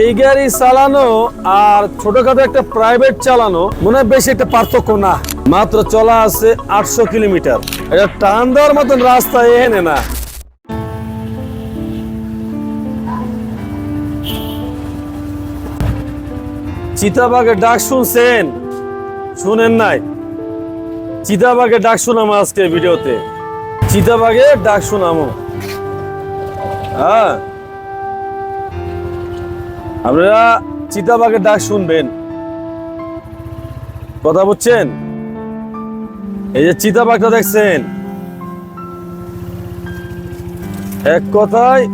এই গাড়ি চালানো আর ছোটখাটো একটা প্রাইভেট চালানো, মনে হয় বেশি একটা পার্থক্য না। মাত্র চলা আছে আটশো কিলোমিটার। এটা টান দেওয়ার মতন রাস্তা এহেনে না। চিতাবাগের ডাক শুনছেন? শুনেন নাই? চিতাবাগের ডাক শুনাম আজকে ভিডিওতে। চিতাবাগের ডাক শুনামো। হ্যাঁ। আপনারা চিতাবাগের ডাক শুনবেন। কথা বুঝছেন? এই যে চিতাবাগটা দেখছেন? এক কথায়,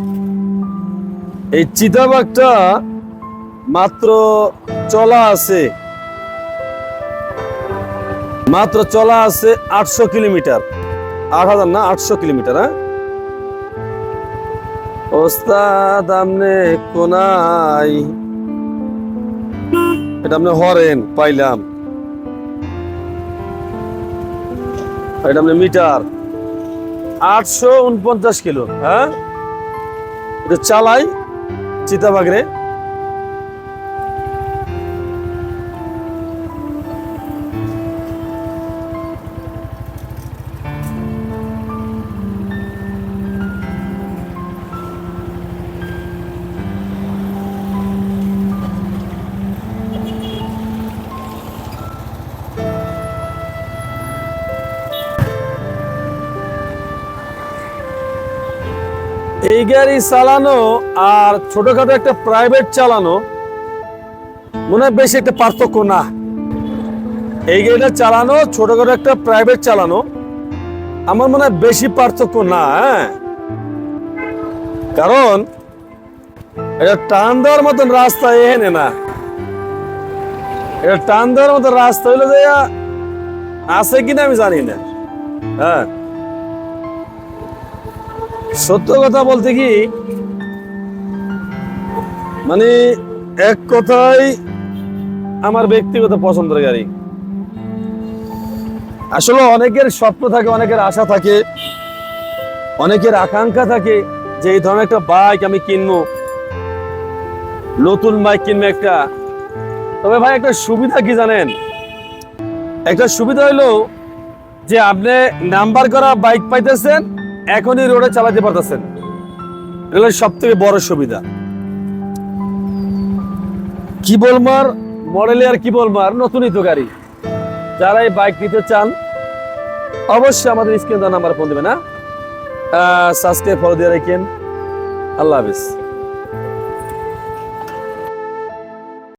এই চিতাবাগটা মাত্র চলা আছে। মাত্র চলা আছে আটশো কিলোমিটার। আট হাজার না, আটশো কিলোমিটার হ্যাঁ? ওস্তাদ আপনি কোনাই। এটা আপনি হরেন, পাইলাম। এটা আপনি মিটার। আটশো উনপঞ্চাশ কিলো হ্যাঁ? এটা চালাই, চিতাবাগরে। এই গাড়ি চালানো আর ছোটখাটো একটা প্রাইভেট চালানো, মনে হয় বেশি একটা পার্থক্য না। এই গাড়িটা চালানো, ছোটখাটো একটা প্রাইভেট চালানো, আমার মনে হয় বেশি পার্থক্য না হ্যাঁ? কারণ, এটা টান দেওয়ার মতন রাস্তা এহেনে না। এটা টান দেওয়ার মতন রাস্তা হইল যে, আছে কিনা আমি জানি না হ্যাঁ? সত্য কথা বলতে কি? মানে এক কথাই আমার ব্যক্তিগত পছন্দের গাড়ি। আসলে অনেকের স্বপ্ন থাকে, অনেকের আশা থাকে, অনেকের আকাঙ্ক্ষা থাকে যে এই ধরনের একটা বাইক আমি কিনবো। নতুন বাইক কিনবো একটা। তবে ভাই, একটা সুবিধা কি জানেন? একটা সুবিধা হইল যে আপনি নাম্বার করা বাইক পাইতেছেন এখনই রোডে চালাতে পারতেছেন। রেলের সব থেকে বড় সুবিধা। কি বলমার? মডেলে আর কি বলমার? নতুনই তো গাড়ি। যারা এই বাইক নিতে চান, অবশ্যই আমাদের স্ক্রিন নাম্বার ফোন দেবেন হ্যাঁ? সাবস্ক্রাইব ফলো দিয়ে রাখেন। আল্লাহ হাফিজ।